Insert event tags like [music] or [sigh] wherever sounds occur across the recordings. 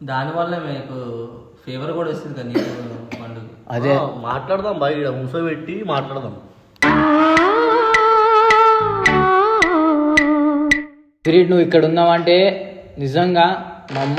దానివల్ల మీకు ఫీవర్ కూడా వస్తుంది కదా నీకు పండుగ అదే. మాట్లాడదాం బాయ్ ఇక్కడ కూర్చోబెట్టి మాట్లాడదాం. స్పిరిట్ నువ్వు ఇక్కడ ఉన్నావంటే నిజంగా మా అమ్మ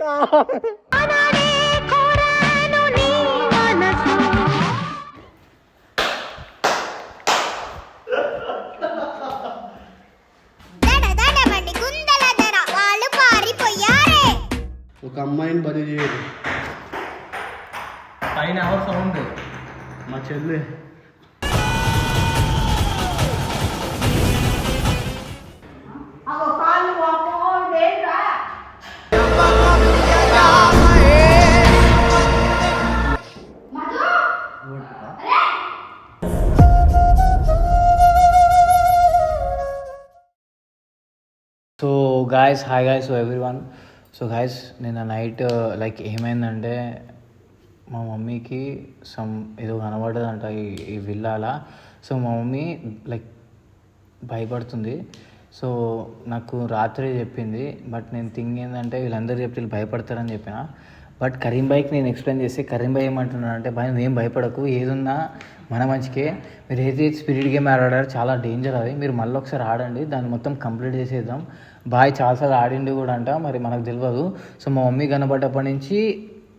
ఒక అమ్మాయిని బలి చేయదు. పైన ఎవరు సౌండ్? మా చెల్లి. Guys hi guys so everyone so guys నిన్న నైట్ లైక్ uh, ఏమైందంటే మా మమ్మీకి సమ్ ఏదో కనబడదంట ఈ ఈ విల్లాలా. సో మా మమ్మీ లైక్ భయపడుతుంది. సో నాకు రాత్రి చెప్పింది బట్ నేను థింగ్ ఏంటంటే వీళ్ళందరూ చెప్తే వీళ్ళు భయపడతారని చెప్పిన. బట్ కరీం బైక్ నేను ఎక్స్ప్లెయిన్ చేస్తే కరీం బాయ్ ఏమంటున్నాడు అంటే భయం ఏం భయపడకు ఏదున్నా మన మంచికే. మీరు ఏదైతే స్పిరిట్ గేమ్ ఆడారో చాలా డేంజర్ అది. మీరు మళ్ళీ ఒకసారి ఆడండి దాన్ని మొత్తం కంప్లీట్ చేసేద్దాం. బాయ్ చాలాసార్లు ఆడిండి కూడా అంట మరి మనకు తెలియదు సో మా మమ్మీ కనబడ్డప్పటి నుంచి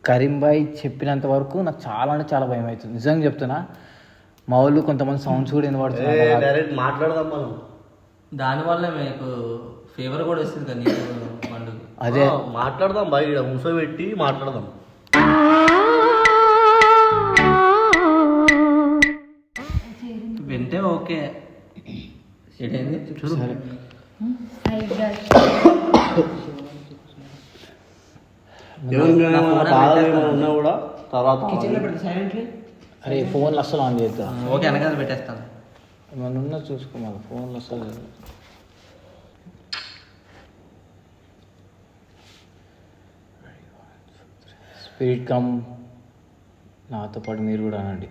కరీం బాయ్ చెప్పినంత వరకు నాకు చాలా అంటే చాలా భయం అవుతుంది. నిజంగా చెప్తున్నా మా వాళ్ళు కొంతమంది సౌండ్స్ కూడా వినబడుతున్నారు. డైరెక్ట్ మాట్లాడదాం మనం. దానివల్ల మీకు ఫీవర్ కూడా వస్తుంది కదా నీకు పండుగ అదే. మాట్లాడదాం బాయ్ ఇక్కడ కూర్చోబెట్టి మాట్లాడదాం. వింటే ఓకే. సరే. [coughs] ఉన్నా కూడా తర్వాత అరే ఫోన్లు అస్సలు ఆన్ చేద్దా ఓకే వెనకాల పెట్టేస్తాను. ఉన్నా చూసుకో మళ్ళీ ఫోన్లు అస్సలు స్పిరిట్ కమ్ నాతో పాటు మీరు కూడా అనండి.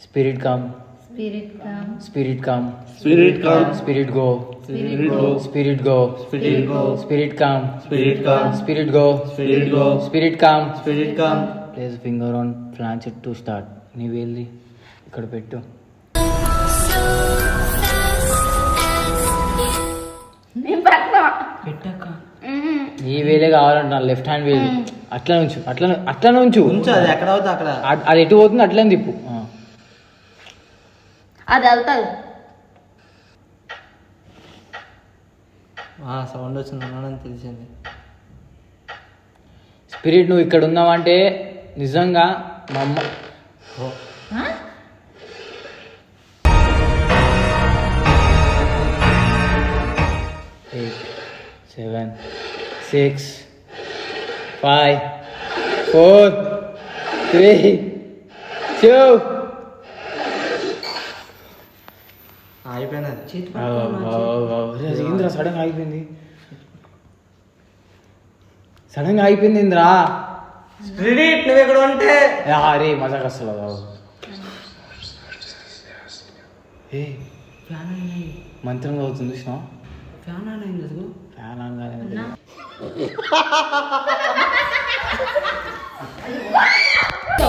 Spirit come Spirit come, spirit come spirit come spirit go spirit go spirit go spirit go spirit come spirit come spirit go spirit go spirit come spirit come place finger on planchette to start నీ వెళ్ళి ఇక్కడ పెట్టు. పెట్టాక. ఈ వేలే కావాలంట left hand వేలు. అట్లా నుంచు అట్లా అట్లా నుంచు ఉంచు అది ఎక్కడ అవుతుంది అక్కడ. అది ఎటు పోతుంది అట్లనే తిప్పు. అది వెళ్తాది సౌండ్ వచ్చింది అన్నాడని తెలిసింది. స్పిరిట్ నువ్వు ఇక్కడ ఉన్నావంటే నిజంగా మా అమ్మ eight seven six five four three two Indra సడన్గా ఆగిపోయింది సడన్గా ఆగిపోయింది ఇంద్రా. స్పిరిట్ నువ్వు ఇక్కడ ఉంటే? అరే మజాక్ అసలు ఏ మంత్రం అవుతుంది చూసినా ఫ్యాన్ ఆన్ అయింది అసలు ఫ్యాన్ అనగానే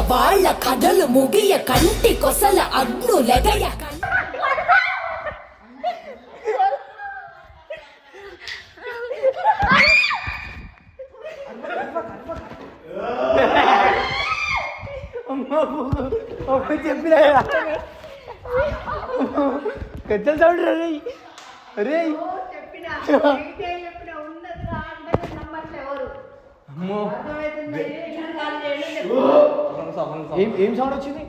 వాళ్ళ కథలు ముగియ కంటి కొసల అగ్ను లెగయ చెప్పినా గజ్జల సౌండ్ రే రే ఏం ఏం సౌండ్ వచ్చింది?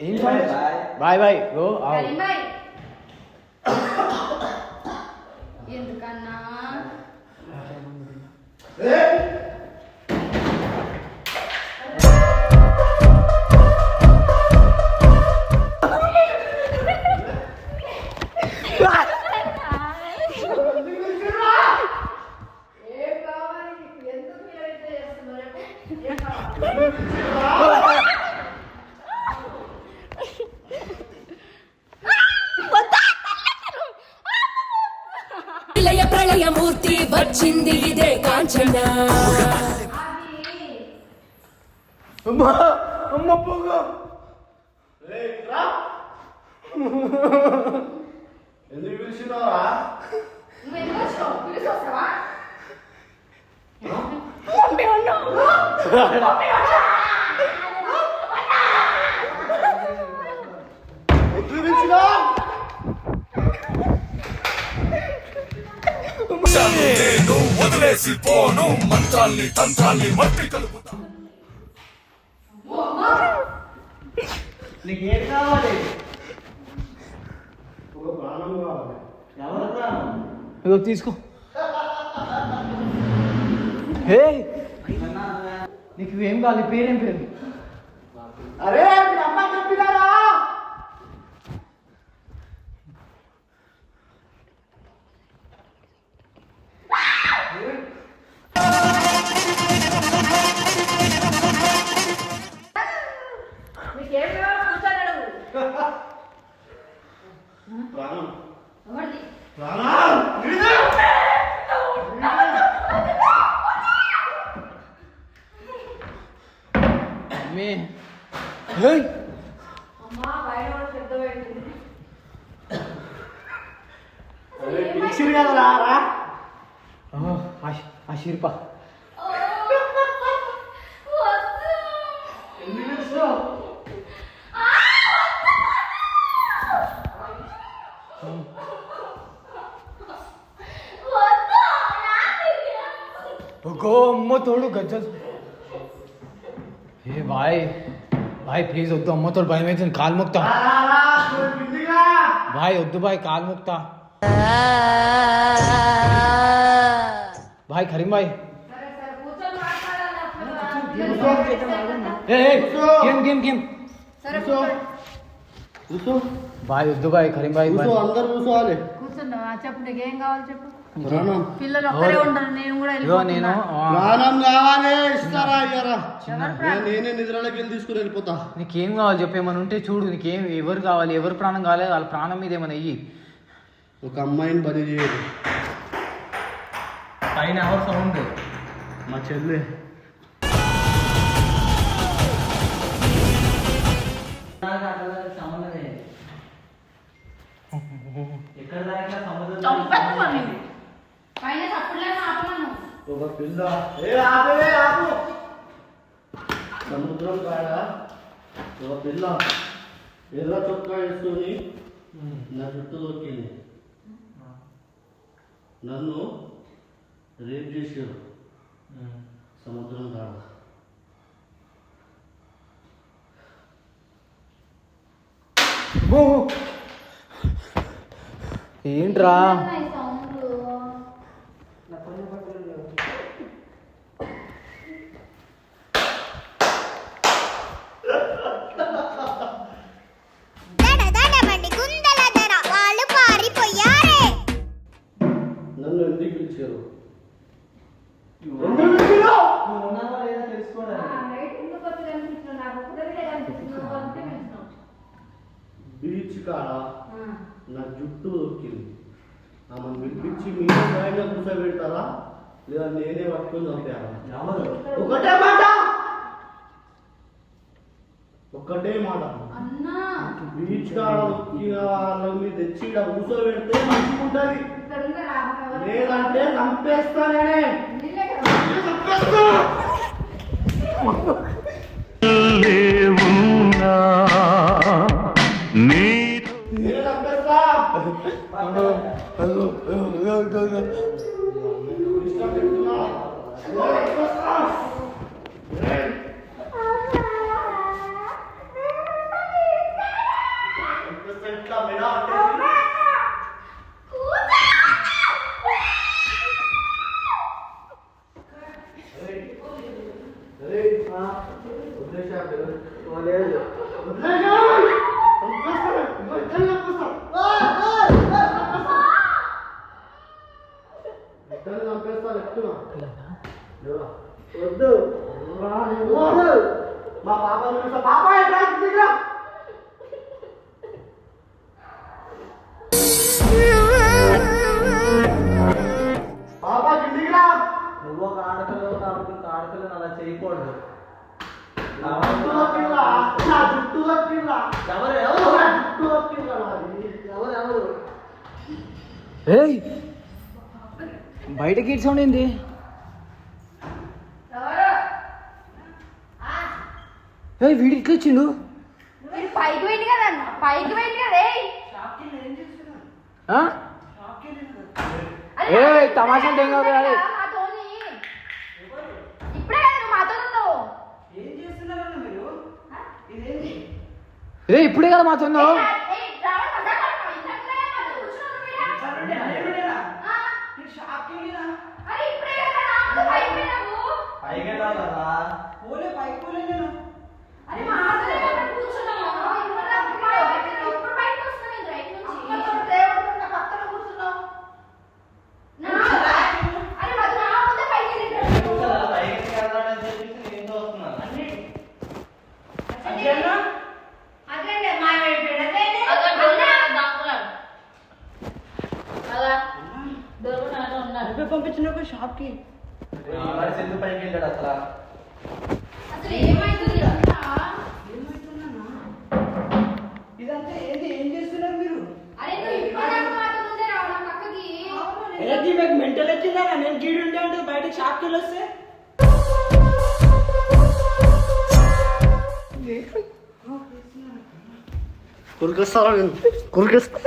ఏం సౌండ్ బాయ్ బాయ్. గో ఎందుకన్నా? వచ్చింది ఇదే కాంచన అమ్మ పోగా ఎందుకు పిలిచినావా నువ్వు ఎందుకు వచ్చావు పిలిచి వస్తావా ఎందుకు నీకేం కావాలి? ఒక ప్రాణం కావాలి. ఎవరు ప్రాణం? ఇదిగో తీసుకో. హే! నీకు ఏం కావాలి? పేరేం పేరు? అరే ప్రాణం. ప్రాణం! మే హే అమ్మా బయట పెద్ద పెట్టింది అరే పిలిచిరు కదరా రా. ఆ ఎందుకు గో అమ్మ తోడు గజ్జ ఏ బాయ్ బాయ్ ప్లీజ్ వద్దు అమ్మ తోడు భయం అవుతుంది కాలు ముక్తా రా, రా, రా, పోయి పిలిచిరా. బాయ్ వద్దు బాయ్ కాలు ముక్తా బాయ్ కరీం బాయ్ సరే సరే కూర్చొని మాట్లాడాలి అప్పుడు ఏ ఏ, గేమ్ గేమ్ గేమ్ సరే కూర్చో. కూర్చోండి కూర్చో బాయ్ వద్దు బాయ్ కరీం బాయ్ కూర్చో అందరు కూర్చోవాలి కూర్చున్నావా చెప్పు నీకు ఏం కావాలి చెప్పు ప్రాణం నేను కావాలి ఇస్తారా అయ్యారా? ఎవరు నేను నేనే నిద్రలోకి వెళ్ళి తీసుకుని వెళ్ళిపోతా. నీకేం కావాలి చెప్పు ఏమైనా ఉంటే చూడు నీకేం ఎవరు కావాలి ఎవరు ప్రాణం కావాలి వాళ్ళ ప్రాణం మీద ఏమైనా ఇయ్యి. ఒక అమ్మాయిని బలి చేయదు. పైన ఎవరు సౌండ్? మా చెల్లె. ఎక్కడ దాకా సముద్రం. పైన తప్పుడులేమో ఆపమను ఒక పిల్ల. ఏ ఆపే ఆపు. సముద్రం కాడ ఒక పిల్ల ఎర్ర చొక్కా వేసుకొని నా చుట్టూ దొక్కింది నన్ను రేప్ చేసారు సముద్రం కాడ. ఏంట్రా? బీచ్ కాడ. నా జుట్టు దొక్కింది ఆమెను పిలిపించి మీరే డ్రాయింగ్లో కూర్చోబెడతారా? లేదా నేనే పట్టుకొని చంపారా ఒకటే మాట! ఒక్కటే మాట. అన్నా! బీచ్ కాడ దొక్కిన వాళ్ళ మీద తెచ్చి ఇక్కడ కూర్చోబెడితే మంచిగా ఉంటుంది ఇక్కడ ఉన్నారా? ఎవరు? లేదంటే చంపేస్తా నేనే. నిన్నే Olha aí, ó. ఏయ్! బయట గేట్ సౌండ్ ఏంది? ఏ వీడి ఇట్లా వచ్చిండు? పైకి వెళ్ళి కదా పైకి వెళ్ళి కదా ఏ తమాషా అంటే ఏం కాదు ఇదే ఇప్పుడే కదా మాతో ఎనర్జీ మీకు మెంటల్ వచ్చిందా నేను గీడు ఉండే అంటే బయటకు షాప్కి వెళ్ళొస్తే కురికిస్తారా నేను కురికిస్తా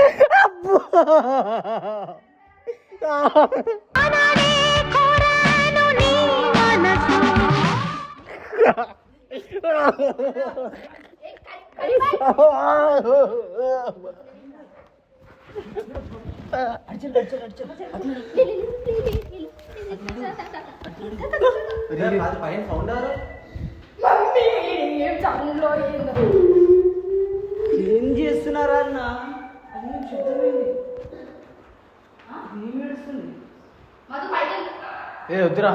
ఏం చేస్తున్నారా అన్న ఏ వద్దురా.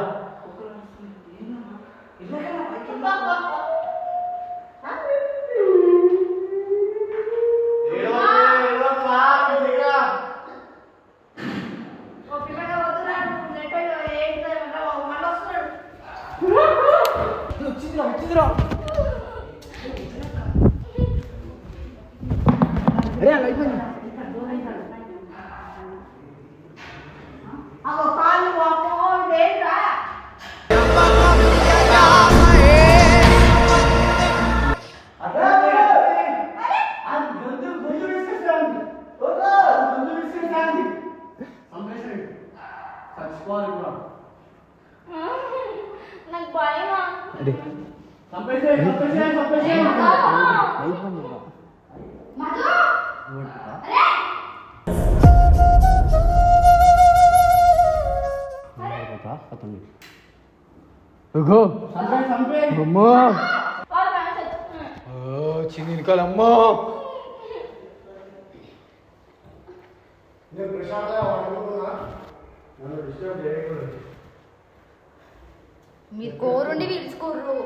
그거 엄마 어 지니까 엄마 뭐? మీరు కోరుండి పిలుచుకోర్రు.